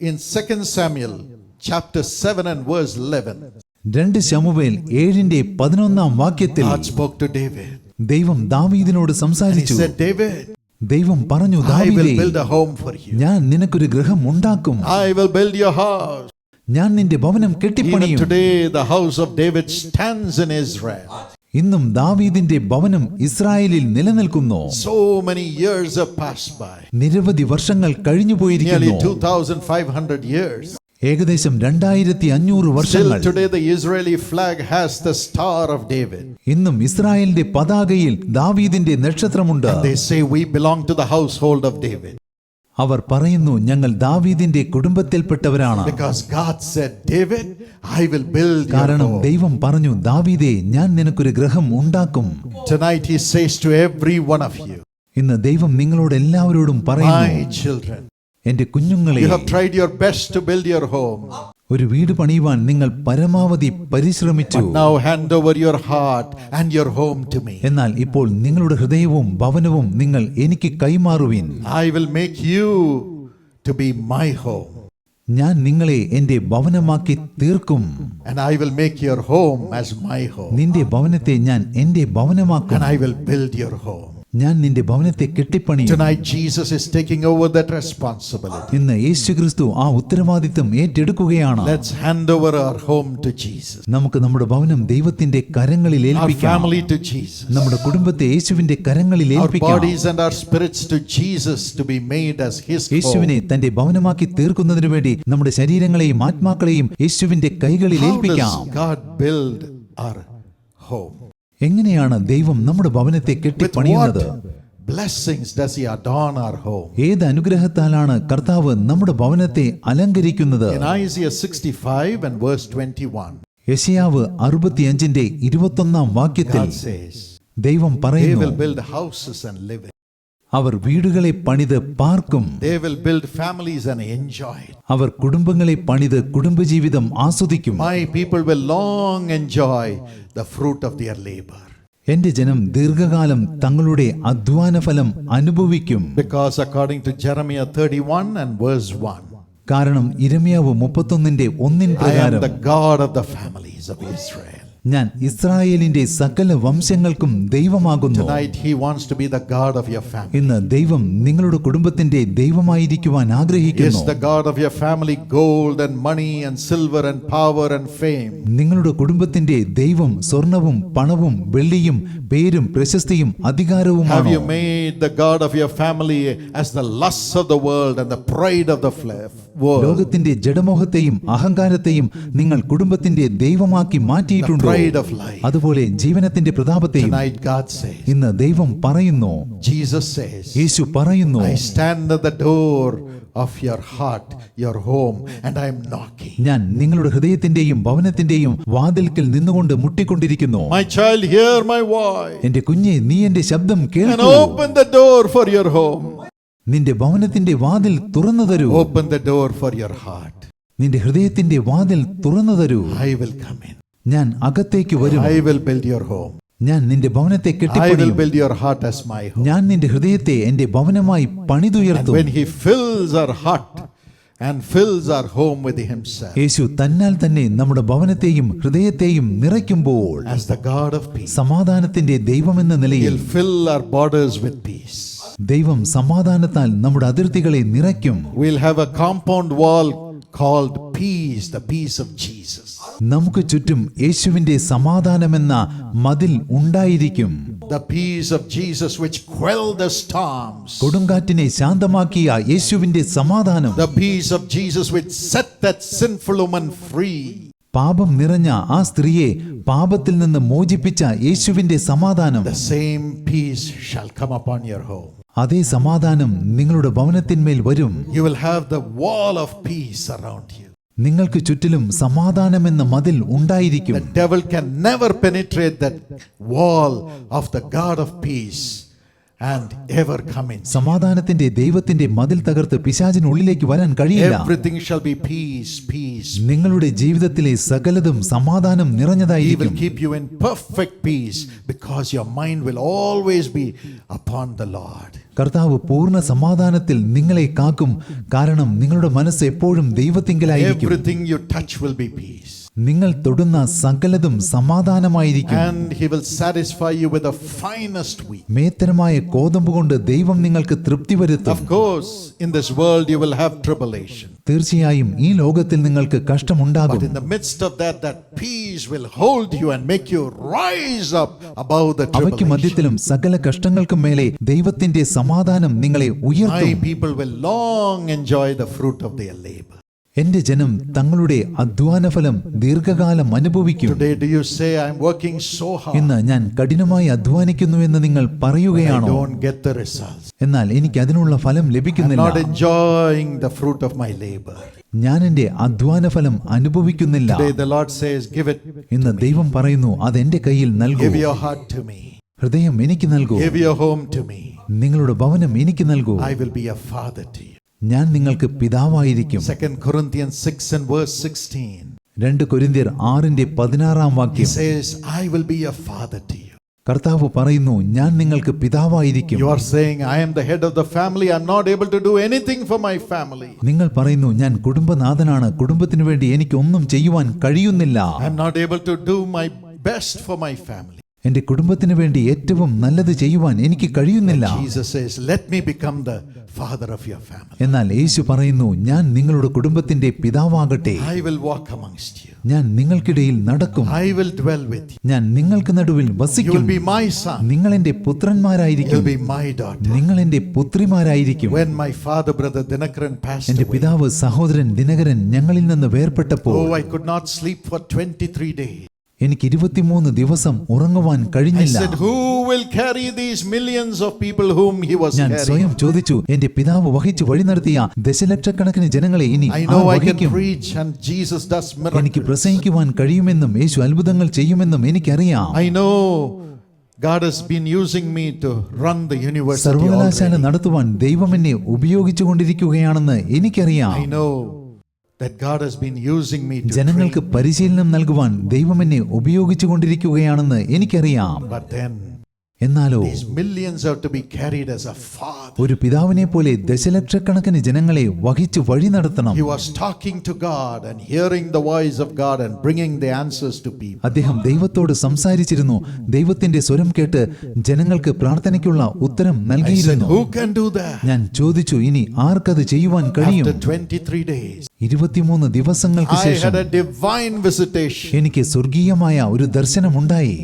In 2 Samuel chapter 7 and verse 11, രണ്ട് ശമുവേൽ ഏഴിന്റെ പതിനൊന്നാം വാക്യത്തിൽ God spoke to David. ദൈവം ദാവീദിനോട് And he സംസാരിച്ചു said, David, ദൈവം പറഞ്ഞു I will ദാവീദേ build a home for you. ഞാൻ നിനക്കൊരു ഗൃഹം ഉണ്ടാക്കും I will build your house. ഞാൻ നിന്റെ ഭവനം Even കെട്ടിപ്പണിയും today, the house of David stands in Israel. ഇന്നും ദാവീദിന്റെ ഭവനം ഇസ്രായേലിൽ നിലനിൽക്കുന്നു. So many years have passed by നിരവധി വർഷങ്ങൾ കഴിഞ്ഞു പോയിരിക്കുന്നു. ഇയേഴ്സ് ഏകദേശം രണ്ടായിരത്തി അഞ്ഞൂറ് വർഷങ്ങൾ. Israeli flag has the star of David ഇന്നും ഇസ്രായേലിന്റെ പതാകയിൽ ദാവീദിന്റെ നക്ഷത്രമുണ്ട്. They say we belong to the house of David അവർ പറയുന്നു ഞങ്ങൾ ദാവീദിന്റെ കുടുംബത്തിൽപ്പെട്ടവരാണ്. കാരണം ദൈവം പറഞ്ഞു ദാവീദേ ഞാൻ നിനക്കൊരു ഗ്രഹം ഉണ്ടാക്കും. Tonight he says to every one of you, ഇന്ന് ദൈവം നിങ്ങളോട് എല്ലാവരോടും പറയുന്നു എന്റെ കുഞ്ഞുങ്ങളെ ഒരു വീട് പണിയുവാൻ നിങ്ങൾ പരമാവധി പരിശ്രമിച്ചു Now hand over your heart and your home to me. എന്നാൽ ഇപ്പോൾ നിങ്ങളുടെ ഹൃദയവും ഭവനവും നിങ്ങൾ എനിക്ക് കൈമാറുവിൻ I will make you to be my home. ഞാൻ നിങ്ങളെ എന്റെ ഭവനമാക്കി തീർക്കും And I will make your home as my home. നിന്റെ ഭവനത്തെ ഞാൻ എന്റെ ഭവനമാക്കും And I will build your home. ഞാൻ നിന്റെ ഭവനത്തെ കെട്ടിപ്പണി Tonight, Jesus is taking over that responsibility. ഇന്ന് യേശുക്രിസ്തു ആ ഉത്തരവാദിത്തം ഏറ്റെടുക്കുകയാണ്. Let's hand over our home to Jesus, നമുക്ക് നമ്മുടെ ഭവനം ദൈവത്തിന്റെ കരങ്ങളിൽ our ഏൽപ്പിക്കാം. family to Jesus, നമ്മുടെ കുടുംബത്തെ യേശുവിന്റെ കരങ്ങളിൽ our ഏൽപ്പിക്കാം. bodies and our spirits to Jesus to be made as His home. യേശുവിനെ തന്റെ ഭവനമാക്കി തീർക്കുന്നതിനു വേണ്ടി നമ്മുടെ ശരീരങ്ങളെയും ആത്മാക്കളെയും യേശുവിന്റെ കൈകളിൽ How ഏൽപ്പിക്കാം. God build our home? എങ്ങനെയാണ് ദൈവം നമ്മുടെ ഭവനത്തെ കെട്ടിപ്പണിയുന്നത് blessings does He adorn our home? ഏത് അനുഗ്രഹത്താലാണ് കർത്താവ് നമ്മുടെ ഭവനത്തെ അലങ്കരിക്കുന്നത് In Isaiah 65 and verse 21, യശയാവ് അറുപത്തിയഞ്ചിന്റെ ഇരുപത്തൊന്നാം വാക്യത്തിൽ God says, ദൈവം പറയുന്നു build houses and live അവർ വീടുകളെ പണിത് പാർക്കും. അവർ കുടുംബങ്ങളെ പണിത് കുടുംബജീവിതം ആസ്വദിക്കും My people will long enjoy the fruit of their labor. എന്റെ ജനം ദീർഘകാലം തങ്ങളുടെ അധ്വാനഫലം അനുഭവിക്കും Because according to Jeremiah 31 and verse 1, കാരണം ഇരമ്യാവ് മുപ്പത്തൊന്നിന്റെ ഒന്നിൻ I am പ്രകാരം the God of the families of Israel. ഞാൻ ഇസ്രായേലിന്റെ സകല വംശങ്ങൾക്കും ദൈവമാകുന്നു Tonight, He wants to be the God of your family. ഇന്ന് ദൈവം നിങ്ങളുടെ കുടുംബത്തിന്റെ ദൈവമായിരിക്കുവാൻ ആഗ്രഹിക്കുന്നു the God of your family, gold and money and silver and power and fame. നിങ്ങളുടെ കുടുംബത്തിന്റെ ദൈവം സ്വർണവും പണവും വെള്ളിയും പേരും പ്രശസ്തിയും Have you made the God of your family as the lusts of the world and the pride of the? World, ലോകത്തിന്റെ ജഡമോഹത്തെയും അഹങ്കാരത്തെയും നിങ്ങൾ കുടുംബത്തിന്റെ ദൈവമാക്കി മാറ്റിയിട്ടുണ്ടോ. അതുപോലെ ജീവനത്തിന്റെ പ്രതാപത്തെയും ഇന്ന് ദൈവം പറയുന്നു Jesus says, യേശു പറയുന്നു I stand at the door of your heart, your home, and I am knocking. ഞാൻ നിങ്ങളുടെ ഹൃദയത്തിന്റെയും ഭവനത്തിന്റെയും വാതിൽക്കൽ നിന്നുകൊണ്ട് മുട്ടിക്കൊണ്ടിരിക്കുന്നു My child, hear my voice എന്റെ കുഞ്ഞെ നീ എന്റെ ശബ്ദം and കേൾക്കൂ open the door for your home. നിന്റെ ഭവനത്തിന്റെ വാതിൽ തുറന്നു തരൂ Open the door for your heart. നിന്റെ ഹൃദയത്തിന്റെ വാതിൽ തുറന്നു തരൂ I will come in. ഞാൻ അകത്തേക്ക് വരും I will build your home. ഞാൻ നിന്റെ ഭവനത്തെ I will കെട്ടിപ്പണിയും build your heart as my home. ഞാൻ നിന്റെ ഹൃദയത്തെ എന്റെ ഭവനമായി പണിതുയർത്തും when He fills our heart and fills our home with Himself യേശു തന്നാൽ തന്നെ നമ്മുടെ ഭവനത്തെയും ഹൃദയത്തെയും നിറയ്ക്കുമ്പോൾ as the God of peace, സമാധാനത്തിന്റെ ദൈവമെന്ന നിലയിൽ He'll fill our borders with peace. ദൈവം സമാധാനത്താൽ നമ്മുടെ അതിർത്തികളെ നിറയ്ക്കും We'll have a compound wall called peace, the peace of Jesus. നമുക്ക് ചുറ്റും യേശുവിന്റെ സമാധാനമെന്ന മതിൽ ഉണ്ടായിരിക്കും The peace of Jesus which quelled the storms. കൊടുങ്കാറ്റിനെ ശാന്തമാക്കിയ യേശുവിന്റെ സമാധാനം The peace of Jesus which set that sinful woman free. പാപം നിറഞ്ഞ ആ സ്ത്രീയെ പാപത്തിൽ നിന്ന് മോചിപ്പിച്ച യേശുവിന്റെ സമാധാനം The same peace shall come upon your home. അതേ സമാധാനം നിങ്ങളുടെ ഭവനത്തിന്മേൽ വരും You will have the wall of peace around you. നിങ്ങൾക്ക് ചുറ്റിലും സമാധാനമെന്ന മതിൽ ഉണ്ടായിരിക്കും The devil can never penetrate that wall of the God of peace and ever come in. സമാധാനത്തിന്റെ ദൈവത്തിന്റെ മതിൽ തകർത്ത് പിശാചിനുള്ളിലേക്ക് വരാൻ കഴിയില്ല Everything shall be peace, peace. നിങ്ങളുടെ ജീവിതത്തിലെ സകലതും സമാധാനം He will നിറഞ്ഞതായിരിക്കും keep you in perfect peace because your mind will always be upon the Lord. കർത്താവ് പൂർണ സമാധാനത്തിൽ നിങ്ങളെ കാക്കും. കാരണം നിങ്ങളുടെ മനസ്സ് എപ്പോഴും ദൈവത്തിങ്കലായിരിക്കും. നിങ്ങൾ തൊടുന്ന സകലതും സമാധാനമായിരിക്കും. മേത്തരമായ കോതമ്പ് കൊണ്ട് ദൈവം നിങ്ങൾക്ക് തൃപ്തി വരുത്തും. തീർച്ചയായും ഈ ലോകത്തിൽ നിങ്ങൾക്ക് കഷ്ടമുണ്ടാകും. അവയ്ക്ക് മധ്യത്തിലും സകല കഷ്ടങ്ങൾക്കും മേലെ ദൈവത്തിന്റെ സമാധാനം നിങ്ങളെ ഉയർത്തും. എന്റെ ജനം തങ്ങളുടെ അധ്വാനഫലം ദീർഘകാലം അനുഭവിക്കും. ഇന്ന് ഞാൻ കഠിനമായി അധ്വാനിക്കുന്നു എന്ന് നിങ്ങൾ പറയുകയാണോ? എന്നാൽ എനിക്ക് അതിനുള്ള ഫലം ലഭിക്കുന്നില്ല. ഞാൻ എന്റെ അധ്വാനഫലം അനുഭവിക്കുന്നില്ല. ഇന്ന് ദൈവം പറയുന്നു അത് എന്റെ കയ്യിൽ നൽകൂ. ഹൃദയം എനിക്ക് നൽകൂ. നിങ്ങളുടെ ഭവനം എനിക്ക് നൽകൂ. I will be a father to you ഞാൻ നിങ്ങൾക്ക് പിതാവായിരിക്കും Second Corinthians 6 and verse 16. രണ്ട് കൊരിന്തിയർ ആറിന്റെ പതിനാറാം വാക്യം says, I will be a father to you. കർത്താവ് പറയുന്നു ഞാൻ നിങ്ങൾക്ക് പിതാവായിരിക്കും You are saying, I am the head of the family. I'm not able to do anything for my family. നിങ്ങൾ പറയുന്നു ഞാൻ കുടുംബനാഥനാണ് കുടുംബത്തിനു വേണ്ടി എനിക്ക് ഒന്നും ചെയ്യുവാൻ കഴിയുന്നില്ല I'm not able to do my best for my family. എന്റെ കുടുംബത്തിന് വേണ്ടി ഏറ്റവും നല്ലത് ചെയ്യുവാൻ എനിക്ക് കഴിയുന്നില്ല. എന്നാൽ യേശു പറയുന്നു ഞാൻ നിങ്ങളുടെ കുടുംബത്തിന്റെ പിതാവാകട്ടെ. ഞാൻ നിങ്ങൾക്കിടയിൽ നടക്കും. ഞാൻ നിങ്ങൾക്ക് നടുവിൽ വസിക്കും. നിങ്ങൾ എന്റെ പുത്രന്മാരായിരിക്കും. നിങ്ങൾ എന്റെ പുത്രിമാരായിരിക്കും. എന്റെ പിതാവ് സഹോദരൻ ദിനകരൻ ഞങ്ങളിൽ നിന്ന് വേർപെട്ടപ്പോൾ എനിക്ക് ഇരുപത്തിമൂന്ന് ദിവസം ഉറങ്ങുവാൻ കഴിഞ്ഞില്ല. ഞാൻ സ്വയം ചോദിച്ചു എന്റെ പിതാവ് വഹിച്ചു വഴി നടത്തിയ ദശലക്ഷക്കണക്കിന് ജനങ്ങളെ ഇനി എനിക്ക്. പ്രസംഗിക്കുവാൻ കഴിയുമെന്നും യേശു അത്ഭുതങ്ങൾ ചെയ്യുമെന്നും എനിക്കറിയാം. I know God has been using me to run the university സർവകലാശാല നടത്തുവാൻ ദൈവം എന്നെ ഉപയോഗിച്ചുകൊണ്ടിരിക്കുകയാണെന്ന് എനിക്കറിയാം. I know ജനങ്ങൾക്ക്. പരിശീലനം നൽകുവാൻ ദൈവം എന്നെ ഉപയോഗിച്ചുകൊണ്ടിരിക്കുകയാണെന്ന് എനിക്കറിയാം But then എന്നാലോ millions have to be carried as a father. ഒരു പിതാവിനെ പോലെ ദശലക്ഷക്കണക്കിന് ജനങ്ങളെ വഹിച്ചു വഴി നടത്തണം He was talking to God and hearing the voice of God and bringing the answers to people. അദ്ദേഹം ദൈവത്തോട് സംസാരിച്ചിരുന്നു ദൈവത്തിന്റെ സ്വരം കേട്ട് ജനങ്ങൾക്ക് പ്രാർത്ഥനയ്ക്കുള്ള ഉത്തരം നൽകിയിരുന്നു Who can do that? ഞാൻ ചോദിച്ചു ഇനി ആർക്കത് ചെയ്യുവാൻ കഴിയും After 23 days, ഇരുപത്തിമൂന്ന് ദിവസങ്ങൾക്ക് ശേഷം had a divine visitation. എനിക്ക് സ്വർഗീയമായ ഒരു ദർശനമുണ്ടായി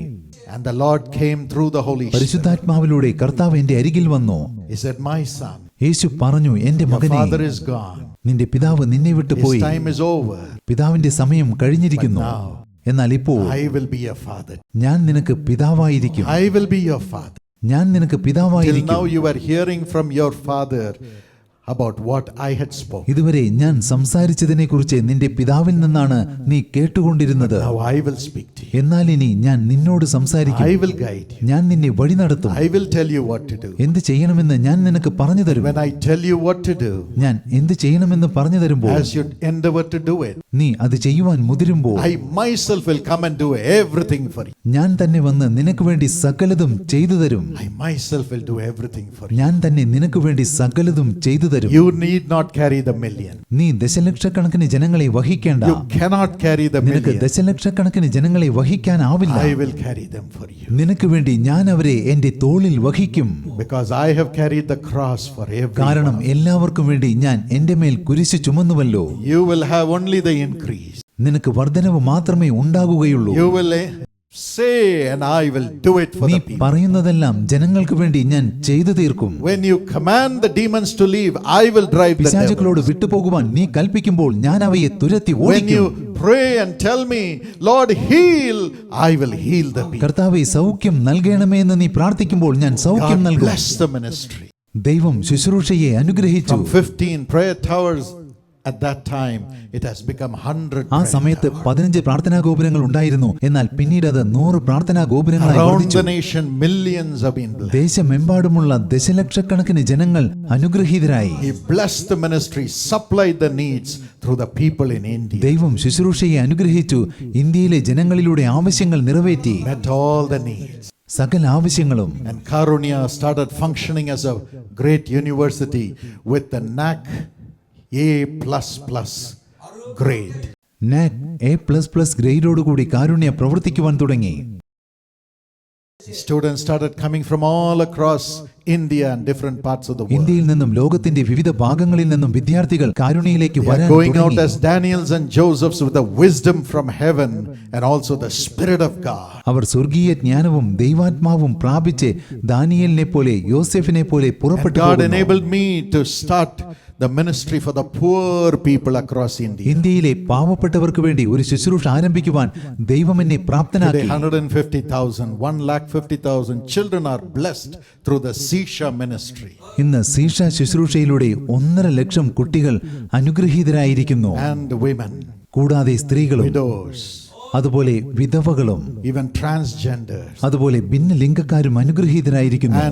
And the Lord came through the Holy Spirit. പരിശുദ്ധാത്മാവിലൂടെ കർത്താവ് എന്റെ അരികിൽ വന്നു He said, My son, യേശു പറഞ്ഞു your മകനെ father is gone. നിന്റെ പിതാവ് നിന്നെ വിട്ടു പോയി. പിതാവിന്റെ സമയം കഴിഞ്ഞിരിക്കുന്നു എന്നാൽ ഇപ്പോൾ I will be your father. ഞാൻ നിനക്ക് പിതാവായിരിക്കും I will be your father. ഞാൻ നിനക്ക് പിതാവായിരിക്കും about what I had spoken. ഇതുവരെ ഞാൻ സംസാരിച്ചതിനെ കുറിച്ച് നിന്റെ പിതാവിൽ നിന്നാണ് നീ കേട്ടുകൊണ്ടിരുന്നത് Now I will speak to you. എന്നാൽ ഇനി ഞാൻ നിന്നോട് സംസാരിക്കും I will guide you. ഞാൻ നിന്നെ വഴി നടത്തും I will tell you what to do. എന്ത് ചെയ്യണമെന്ന് ഞാൻ നിനക്ക് പറഞ്ഞു തരും When I tell you what to do, ഞാൻ എന്ത് ചെയ്യണമെന്ന് പറഞ്ഞു തരുമ്പോൾ as you endeavor to do it, നീ അത് ചെയ്യുവാൻ മുതിരുമ്പോൾ I myself will come and do everything for you. ഞാൻ തന്നെ വന്ന് നിനക്ക് വേണ്ടി സകലതും ചെയ്തു തരും I myself will do everything for you. ഞാൻ തന്നെ നിനക്ക് വേണ്ടി സകലതും ചെയ്തു തരും You need not carry the million. നീ ദശലക്ഷക്കണക്കിന് ജനങ്ങളെ വഹിക്കേണ്ട You cannot carry the നിനക്ക്. ദശലക്ഷക്കണക്കിന് ജനങ്ങളെ വഹിക്കാനാവില്ല I will carry them for you. നിനക്ക് വേണ്ടി ഞാൻ അവരെ എന്റെ തോളിൽ വഹിക്കും Because I have carried the cross for കാരണം everyone. എല്ലാവർക്കും വേണ്ടി ഞാൻ എന്റെ മേൽ കുരിശ് ചുമന്നുവല്ലോ You will have only the increase. നിനക്ക് വർധനവ് മാത്രമേ ഉണ്ടാകുകയുള്ളൂ You will eh, say, and I will do it for നീ the people. പറയുന്നതെല്ലാം ജനങ്ങൾക്ക് വേണ്ടി ഞാൻ ചെയ്തു തീർക്കും When you command the demons to leave, I will drive the devil. പിശാചുക്കളോട് വിട്ടുപോകുവാൻ നീ കൽപ്പിക്കുമ്പോൾ ഞാൻ അവയെ തുരത്തി When ഓടിക്കും you pray and tell me, Lord, heal, I will heal the people. കർത്താവെ സൗഖ്യം നൽകണമേ എന്ന് നീ പ്രാർത്ഥിക്കുമ്പോൾ ഞാൻ സൗഖ്യം God നൽകും bless the ministry. ദൈവം ശുശ്രൂഷയെ അനുഗ്രഹിച്ചു From 15 prayer towers at that time, it has become 100. ആ prayer സമയത്ത് towers. പതിനഞ്ച് പ്രാർത്ഥനാ ഗോപുരങ്ങൾ ഉണ്ടായിരുന്നു എന്നാൽ പിന്നീട് അത് നൂറ് പ്രാർത്ഥനാ ഗോപുരങ്ങളായി Around വർദ്ധിച്ചു the nation, millions have been blessed. ദേശമെമ്പാടുമുള്ള ദശലക്ഷക്കണക്കിന് ജനങ്ങൾ അനുഗ്രഹീതരായി He blessed the ministry, supplied the needs through the people in India. ദൈവം ശുശ്രൂഷയെ അനുഗ്രഹിച്ചു ഇന്ത്യയിലെ ജനങ്ങളിലൂടെ ആവശ്യങ്ങൾ നിറവേറ്റി Met all the needs. സകല ആവശ്യങ്ങളും And Karunya started functioning as a great university with the A plus plus grade. NAAC A plus plus ഗ്രേഡോടുകൂടി കാരുണ്യ പ്രവർത്തിക്കുവാൻ തുടങ്ങി Students started coming from all across India and different parts of the world. ഇന്ത്യയിൽ നിന്നും ലോകത്തിന്റെ വിവിധ ഭാഗങ്ങളിൽ നിന്നും വിദ്യാർത്ഥികൾ കാരുണ്യയിലേക്ക് They are വരാൻ going out തുടങ്ങി as Daniels and Josephs with the wisdom from heaven and also the Spirit of God. അവർ സ്വർഗീയ ജ്ഞാനവും ദൈവാത്മാവും പ്രാപിച്ച് ദാനിയലിനെ പോലെ യോസെഫിനെ പോലെ പുറപ്പെട്ടു God പോകുന്നു. enabled me to start the ministry for the poor people across India. ഇന്ത്യയിലെ പാവപ്പെട്ടവർക്ക് വേണ്ടി ഒരു ശുശ്രൂഷ ആരംഭിക്കുവാൻ ദൈവം എന്നെ Today, പ്രാപ്തനാക്കി 150,000, 1 lakh 50,000 children are blessed through the ഇന്ന് സീഷ ശുശ്രൂഷയിലൂടെ ഒന്നര ലക്ഷം കുട്ടികൾ അനുഗ്രഹീതരായിരിക്കുന്നു കൂടാതെ സ്ത്രീകളും അതുപോലെ വിധവകളും even transgenders, അതുപോലെ ഭിന്നലിംഗക്കാരും അനുഗ്രഹീതരായിരിക്കുന്നു uh.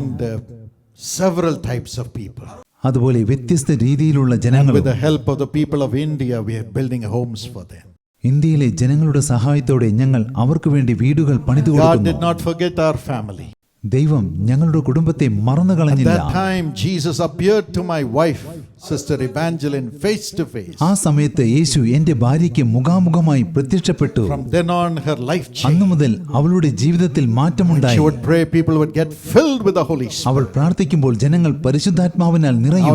അതുപോലെ വ്യത്യസ്ത രീതിയിലുള്ള them. ഇന്ത്യയിലെ ജനങ്ങളുടെ സഹായത്തോടെ ഞങ്ങൾ അവർക്ക് വേണ്ടി വീടുകൾ പണിതു God did not forget our family. ദൈവം ഞങ്ങളുടെ കുടുംബത്തെ മറന്നു കളഞ്ഞില്ല. ആ സമയത്ത് യേശു എന്റെ ഭാര്യയ്ക്ക് മുഖാമുഖമായി പ്രത്യക്ഷപ്പെട്ടു. അന്ന് മുതൽ അവളുടെ ജീവിതത്തിൽ മാറ്റമുണ്ടായി. അവൾ പ്രാർത്ഥിക്കുമ്പോൾ ജനങ്ങൾ പരിശുദ്ധാത്മാവിനാൽ നിറയും.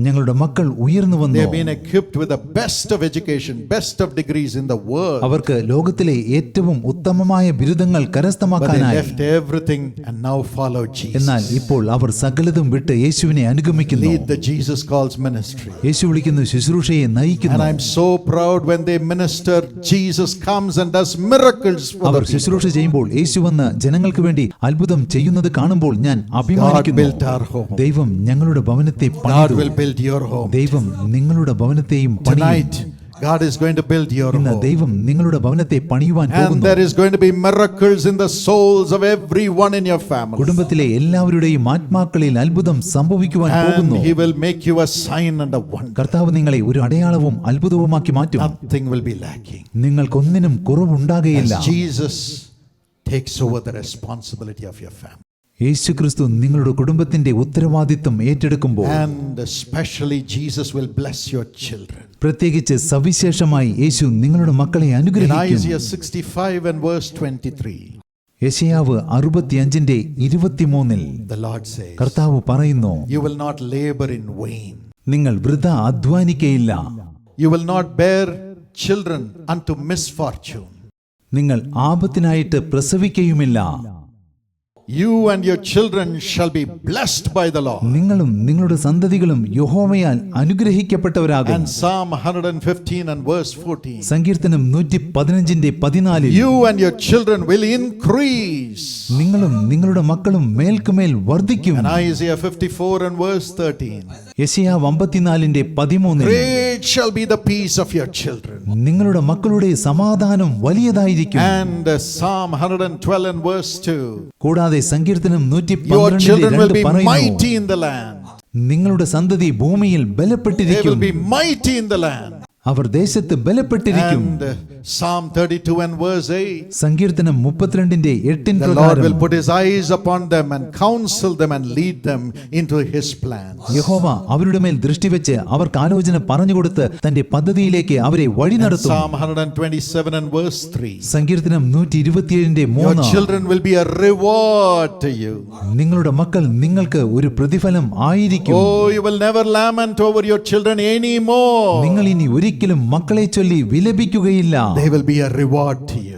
ഞങ്ങളുടെ മക്കൾ ഉയർന്നു They വന്നു have been equipped with the best of education, best of degrees in the world. അവർക്ക് ലോകത്തിലെ ഏറ്റവും ഉത്തമമായ ബിരുദങ്ങൾ But they കരസ്ഥമാക്കാനായി left everything and now follow എന്നാൽ Jesus. ഇപ്പോൾ അവർ സകലതും വിട്ട് യേശുവിനെ അനുഗമിക്കുന്നു Lead the Jesus Calls ministry. യേശു വിളിക്കുന്നു ശുശ്രൂഷയെ And നയിക്കുന്നു I'm so proud when they minister, Jesus comes and does miracles for our the people. ശുശ്രൂഷ ചെയ്യുമ്പോൾ യേശു വന്ന് ജനങ്ങൾക്ക് വേണ്ടി അത്ഭുതം ചെയ്യുന്നത് കാണുമ്പോൾ ഞാൻ God built അഭിമാനിക്കുന്നു our home. ദൈവം ഞങ്ങളുടെ ഭവനത്തെ God പണിതു will build your home. ദൈവം നിങ്ങളുടെ ഭവനത്തെയും പണിയും Tonight, God is going to build your ഇന്ന് home. ദൈവം നിങ്ങളുടെ ഭവനത്തെ പണിയുവാൻ And പോകുന്നു there is going to be miracles in the souls of everyone in your family. കുടുംബത്തിലെ എല്ലാവരുടെയും ആത്മാക്കളിൽ അത്ഭുതം സംഭവിക്കുവാൻ And പോകുന്നു He will make you a sign and a wonder. കർത്താവ് നിങ്ങളെ ഒരു അടയാളവും അത്ഭുതവുമാക്കി മാറ്റും Nothing will be lacking. നിങ്ങൾക്കൊന്നിനും കുറവുണ്ടാകുകയില്ല As Jesus takes over the responsibility of your family. യേശു ക്രിസ്തു നിങ്ങളുടെ കുടുംബത്തിന്റെ ഉത്തരവാദിത്വം ഏറ്റെടുക്കുമ്പോൾ. പ്രത്യേകിച്ച് സവിശേഷമായി യേശു നിങ്ങളുടെ മക്കളെ അനുഗ്രഹിക്കും Isaiah 65 and verse 23, യശയാവ് അറുപത്തിയഞ്ചിന്റെ ഇരുപത്തിമൂന്നിൽ കർത്താവ് പറയുന്നു യു. നിങ്ങൾ വൃഥ അധ്വാനിക്കയില്ല You will not bear children unto misfortune. നിങ്ങൾ ആപത്തിനായിട്ട് പ്രസവിക്കയുമില്ല You and your children shall be blessed by the Lord. നിങ്ങളും നിങ്ങളുടെ സന്തതികളും യഹോവയാൽ അനുഗ്രഹിക്കപ്പെട്ടവരാകും And Psalm 115 and verse 14. സങ്കീർത്തനം നൂറ്റി പതിനഞ്ചിന്റെ പതിനാലിൽ You and your children will increase. നിങ്ങളും നിങ്ങളുടെ മക്കളും മേൽക്കുമേൽ വർദ്ധിക്കും And Isaiah 54 and verse 13. യശയാവ് അമ്പത്തിനാലിന്റെ പതിമൂന്നിൽ Great shall be the peace of your children. നിങ്ങളുടെ മക്കളുടെ സമാധാനം വലിയതായിരിക്കും And uh, Psalm 112 and verse 2. കൂടാതെ സങ്കീർത്തനം നൂറ്റി Your പന്ത്രണ്ടിന്റെ children will രണ്ട് be പറയുന്നു mighty in the land. നിങ്ങളുടെ സന്തതി ഭൂമിയിൽ They ബലപ്പെട്ടിരിക്കും അവർ ദേശത്ത് ബലപ്പെട്ടിരിക്കും. സങ്കീർത്തനം മുപ്പത്തിരണ്ടിന്റെ എട്ടിൻ പ്രകാരം യഹോവ അവരുടെ മേൽ ദൃഷ്ടി വെച്ച് അവർക്ക് ആലോചന പറഞ്ഞുകൊടുത്ത് തന്റെ പദ്ധതിയിലേക്ക് അവരെ വഴി നടത്തും. സങ്കീർത്തനം നൂറ്റി ഇരുപത്തിയേഴിന്റെ മൂന്ന്. നിങ്ങളുടെ മക്കൾ നിങ്ങൾക്ക് ഒരു പ്രതിഫലം ആയിരിക്കും. നിങ്ങൾ ഇനി ഒരിക്കലും മക്കളെ ചൊല്ലി വിലപിക്കുകയില്ല.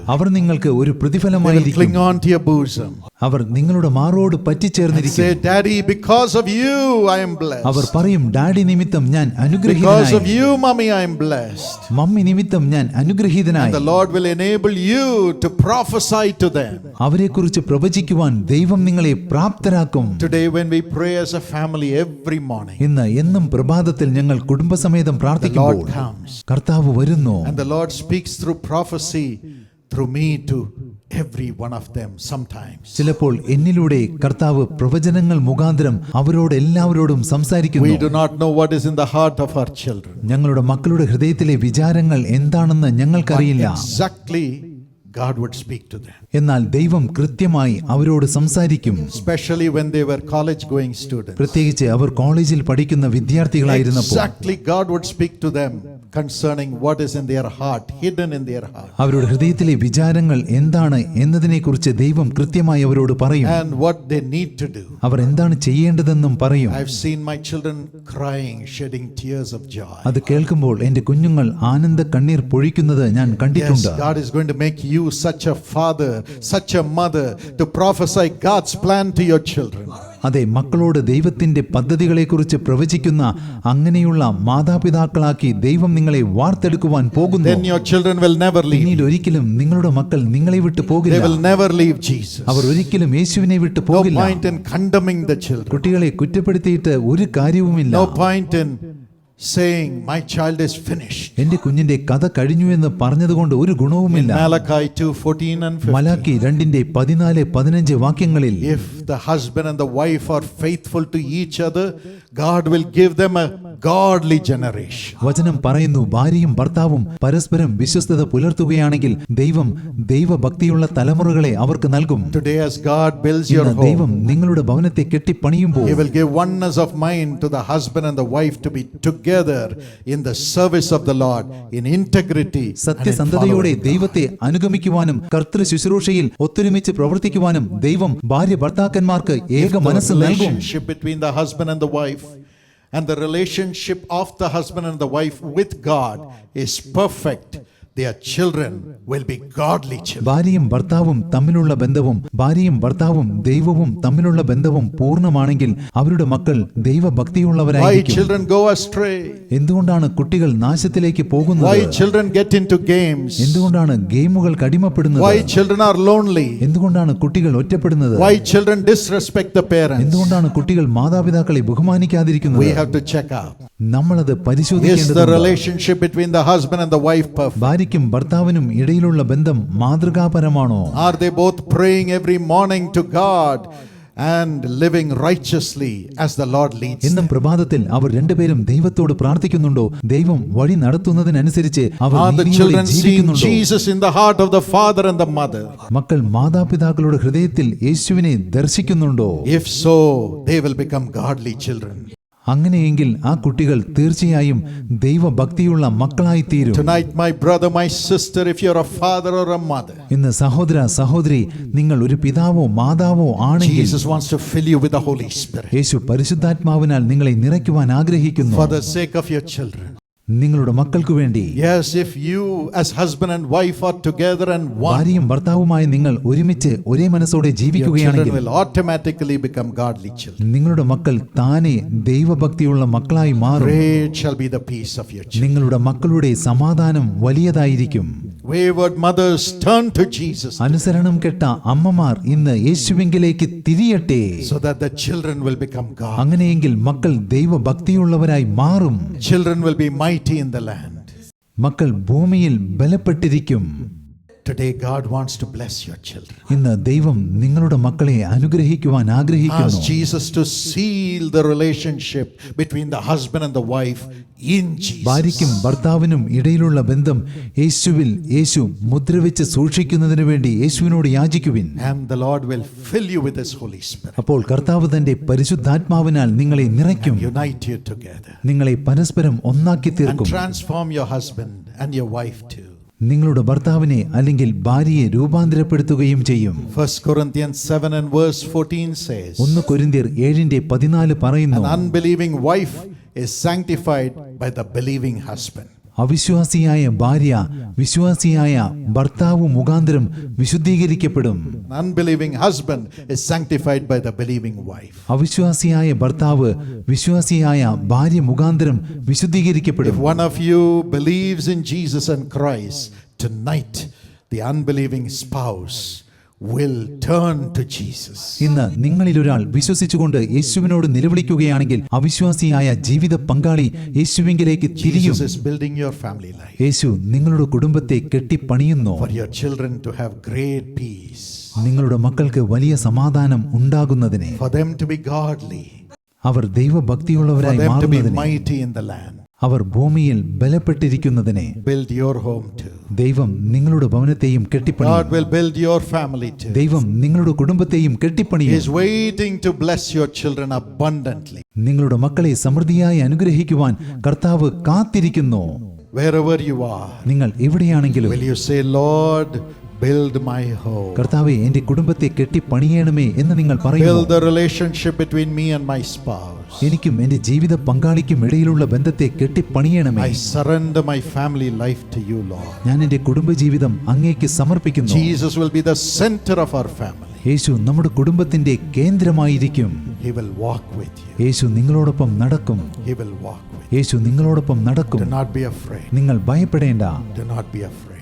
അവർ നിങ്ങൾക്ക് ഒരു പ്രതിഫലമായിരിക്കും. അവർ നിങ്ങളുടെ മാറോട് അവർ പറയും ഡാഡി നിമിത്തം ഞാൻ മമ്മി നിമിത്തം ഞാൻ അനുഗ്രഹീതനായി. അവരെ കുറിച്ച് പ്രവചിക്കുവാൻ ദൈവം നിങ്ങളെ പ്രാപ്തരാക്കും. ഇന്ന് എന്നും പ്രഭാതത്തിൽ ഞങ്ങൾ കുടുംബസമേതം പ്രാർത്ഥിക്കും comes. കർത്താവ് വരുന്നു And the Lord speaks through prophecy through me to every one of them sometimes. ചിലപ്പോൾ എന്നിലൂടെ കർത്താവ് പ്രവചനങ്ങൾ മുഖാന്തരം അവരോട് എല്ലാവരോടും We do not know what is in the heart of our children. ഞങ്ങളുടെ മക്കളുടെ ഹൃദയത്തിലെ വിചാരങ്ങൾ എന്താണെന്ന് ഞങ്ങൾക്കറിയില്ല exactly God would speak to them. എന്നാൽ ദൈവം കൃത്യമായി അവരോട് സംസാരിക്കും Especially when they were college going students. പ്രത്യേകിച്ച് അവർ കോളേജിൽ പഠിക്കുന്ന വിദ്യാർത്ഥികളായിരുന്നപ്പോൾ Exactly, God would speak to them concerning what is in their heart, hidden in their heart, അവരുടെ ഹൃദയത്തിലെ വിചാരങ്ങൾ എന്താണ് എന്നതിനെക്കുറിച്ച് ദൈവം കൃത്യമായി അവരോട് പറയും and what they need to do. അവർ എന്താണ് ചെയ്യേണ്ടതെന്നും പറയും I've seen my children crying, shedding tears of joy. അത് കേൾക്കുമ്പോൾ എന്റെ കുഞ്ഞുങ്ങൾ ആനന്ദ കണ്ണീർ പൊഴിക്കുന്നത് ഞാൻ Yes, കണ്ടിട്ടുണ്ട് God is going to make you such a father, such a mother to prophesy God's plan to your children. അതെ മക്കളോട് ദൈവത്തിന്റെ പദ്ധതികളെക്കുറിച്ച് പ്രവചിക്കുന്ന അങ്ങനെയുള്ള മാതാപിതാക്കളാക്കി ദൈവം നിങ്ങളെ വാർത്തെടുക്കുവാൻ പോകുന്നു. പിന്നീട് ഒരിക്കലും നിങ്ങളുടെ മക്കൾ നിങ്ങളെ വിട്ടു They പോകില്ല will never leave Jesus. അവർ ഒരിക്കലും യേശുവിനെ വിട്ടു No പോകില്ല point in condemning the children. കുട്ടികളെ കുറ്റപ്പെടുത്തിയിട്ട് ഒരു കാര്യവുമില്ല saying, My child is finished. എന്റെ കുഞ്ഞിന്റെ കഥ കഴിഞ്ഞു എന്ന് പറഞ്ഞതുകൊണ്ട് ഒരു In ഗുണവുമില്ല Malachi 2 14 and 15. മലാക്കി രണ്ടിന്റെ പതിനാല് പതിനഞ്ച് വാക്യങ്ങളിൽ If the husband and the wife are faithful to each other, God will give them a godly generation. വചനം പറയുന്നു ഭാര്യയും ഭർത്താവും പരസ്പരം വിശ്വസ്തത പുലർത്തുകയാണെങ്കിൽ ദൈവം ദൈവഭക്തിയുള്ള തലമുറകളെ അവർക്ക് നൽകും Today, as God builds your ഇന്ന് ദൈവം home, നിങ്ങളുടെ ഭവനത്തെ കെട്ടിപ്പണിയുമ്പോൾ He will give oneness of mind to the husband and the wife to be together in the service of the Lord, in integrity. and in സത്യസന്ധതയോടെ following God. ദൈവത്തെ അനുഗമിക്കുവാനും കർത്തൃ ശുശ്രൂഷയിൽ ഒത്തൊരുമിച്ച് പ്രവർത്തിക്കുവാനും ദൈവം ഭാര്യ ഭർത്താക്കന്മാർക്ക് ഏക The മനസ്സ് നൽകും relationship between the husband and the wife and the relationship of the husband and the wife with God is perfect. Their children will be godly children. ഭാര്യയും ഭർത്താവും തമ്മിലുള്ള ബന്ധവും ഭാര്യയും ഭർത്താവും ദൈവവും തമ്മിലുള്ള ബന്ധവും പൂർണ്ണമാണെങ്കിൽ അവരുടെ മക്കൾ Why ദൈവഭക്തിയുള്ളവരായിരിക്കും children go astray? എന്തുകൊണ്ടാണ് കുട്ടികൾ നാശത്തിലേക്ക് പോകുന്നത് Why children get into games? എന്തുകൊണ്ടാണ് ഗെയിമുകൾക്ക് അടിമപ്പെടുന്നത് Why children are lonely? എന്തുകൊണ്ടാണ് കുട്ടികൾ ഒറ്റപ്പെടുന്നത് Why children disrespect the parents? എന്തുകൊണ്ടാണ് കുട്ടികൾ മാതാപിതാക്കളെ ബഹുമാനിക്കാതിരിക്കുന്നത് We have to check out. നമ്മളത് Is the പരിശോധിക്കേണ്ടതുണ്ട് relationship between the husband and the wife perfect? ഭാര്യയ്ക്കും ഭർത്താവിനും ഇടയിലുള്ള ബന്ധം മാതൃകാപരമാണോ Are they both praying every morning to God and living righteously as the Lord leads? എന്നും പ്രഭാതത്തിൽ അവർ രണ്ടുപേരും ദൈവത്തോട് പ്രാർത്ഥിക്കുന്നുണ്ടോ ദൈവം വഴി നടത്തുന്നതിനനുസരിച്ച് അവർ Are the നീതിയോടെ children seeing ജീവിക്കുന്നുണ്ടോ Jesus in the heart of the father and the mother? മക്കൾ മാതാപിതാക്കളുടെ ഹൃദയത്തിൽ യേശുവിനെ ദർശിക്കുന്നുണ്ടോ If so, they will become godly children. അങ്ങനെയെങ്കിൽ ആ കുട്ടികൾ തീർച്ചയായും ദൈവഭക്തിയുള്ള മക്കളായി തീരും Tonight, my brother, my sister, if you're a father or a mother, ഇന്ന് സഹോദര സഹോദരി നിങ്ങൾ ഒരു പിതാവോ മാതാവോ ആണെങ്കിൽ Jesus wants to fill you with the Holy Spirit. യേശു പരിശുദ്ധാത്മാവിനാൽ നിങ്ങളെ നിറയ്ക്കുവാൻ ആഗ്രഹിക്കുന്നു. For the sake of your children. നിങ്ങളുടെ മക്കൾക്കു വേണ്ടി Yes, if you as husband and wife are together and one, ഭാര്യയും ഭർത്താവുമായി നിങ്ങൾ ഒരുമിച്ച് ഒരേ മനസ്സോടെ your children ജീവിക്കുകയാണെങ്കിൽ will automatically become godly children. നിങ്ങളുടെ മക്കൾ താനെ ദൈവഭക്തിയുള്ള മക്കളായി മാറും Great shall be the peace of your children. നിങ്ങളുടെ മക്കളുടെ സമാധാനം വലിയതായിരിക്കും Wayward mothers turn to Jesus അനുസരണം കെട്ട അമ്മമാർ ഇന്ന് യേശുവിങ്കിലേക്ക് തിരിയട്ടെ so that the children will become God. അങ്ങനെയെങ്കിൽ മക്കൾ ദൈവഭക്തിയുള്ളവരായി മാറും Children will be mighty in the land. മക്കൾ ഭൂമിയിൽ ബലപ്പെട്ടിരിക്കും Today, God wants to bless your children. ഇന്ന് ദൈവം നിങ്ങളുടെ മക്കളെ അനുഗ്രഹിക്കുവാൻ Ask ആഗ്രഹിക്കുന്നു Jesus to seal the relationship between the husband and the wife in ഭാര്യയ്ക്കും Jesus. ഭർത്താവിനും ഇടയിലുള്ള ബന്ധം യേശുവിൽ യേശു മുദ്രവെച്ച് സൂക്ഷിക്കുന്നതിന് വേണ്ടി യേശുവിനോട് യാചിക്കുവിൻ And the Lord will fill you with His Holy Spirit. അപ്പോൾ കർത്താവ് തന്റെ പരിശുദ്ധാത്മാവിനാൽ നിങ്ങളെ നിറയ്ക്കും Unite you together. നിങ്ങളെ പരസ്പരം ഒന്നാക്കി And തീർക്കും transform your husband and your wife too. നിങ്ങളുടെ ഭർത്താവിനെ അല്ലെങ്കിൽ ഭാര്യയെ രൂപാന്തരപ്പെടുത്തുകയും ചെയ്യും 1 Corinthians 7 and verse 14 says, ഒന്ന് കൊരിന്തിയർ ഏഴിന്റെ പതിനാല് പറയുന്നു unbelieving wife is sanctified by the believing husband. അവിശ്വാസിയായ ഭാര്യ വിശ്വാസിയായ ഭർത്താവ് മുഖാന്തരം വിശുദ്ധീകരിക്കപ്പെടും An unbelieving husband is sanctified by the believing wife. അവിശ്വാസിയായ ഭർത്താവ് വിശ്വാസിയായ ഭാര്യ മുഖാന്തരം വിശുദ്ധീകരിക്കപ്പെടും If one of you believes in Jesus and Christ, tonight the unbelieving spouse will turn to Jesus. ഇന്ന് നിങ്ങളിൽ ഒരാൾ വിശ്വസിച്ചുകൊണ്ട് യേശുവിനോട് നിലവിളിക്കുകയാണെങ്കിൽ അവിശ്വാസിയായ ജീവിത പങ്കാളി യേശുവിങ്കിലേക്ക് തിരിയും. Jesus is building your family life. യേശു നിങ്ങളുടെ കുടുംബത്തെ കെട്ടിപ്പണിയുന്നു. For your children to have great peace, നിങ്ങളുടെ മക്കൾക്ക് വലിയ സമാധാനം ഉണ്ടാകുന്നതിനെ. For them to be godly, അവർ ദൈവഭക്തിയുള്ളവരായി മാറുന്നതിനെ. അവർ ഭൂമിയിൽ ബലപ്പെട്ടിരിക്കുന്നതിനെ your home too. ദൈവം നിങ്ങളുടെ ഭവനത്തെയും too. ദൈവം നിങ്ങളുടെ കുടുംബത്തെയും He is waiting to bless your children abundantly. നിങ്ങളുടെ മക്കളെ സമൃദ്ധിയായി അനുഗ്രഹിക്കുവാൻ കർത്താവ് കാത്തിരിക്കുന്നു നിങ്ങൾ എവിടെയാണെങ്കിലും build my home? കർത്താവേ എന്റെ കുടുംബത്തെ കെട്ടിപ്പണിയണമേ എന്ന് നിങ്ങൾ പറയുന്നു Build the relationship between me and my spouse. എനിക്കും എന്റെ ജീവിത പങ്കാളിക്കും ഇടയിലുള്ള ബന്ധത്തെ കെട്ടിപ്പണിയണമേ. I surrender my family life to you lord ഞാൻ എന്റെ കുടുംബജീവിതം അങ്ങേക്ക് സമർപ്പിക്കുന്നു. Jesus will be the centre of our family യേശു നമ്മുടെ കുടുംബത്തിന്റെ കേന്ദ്രമായിരിക്കും. He will walk with you യേശു നിങ്ങളോടൊപ്പം നടക്കും. ഹി വിൽ വാക്ക് യേശു നിങ്ങളോടൊപ്പം നടക്കും. ഡു നോട്ട് ബി അഫ്രേഡ് നിങ്ങൾ ഭയപ്പെടേണ്ട. Do not be afraid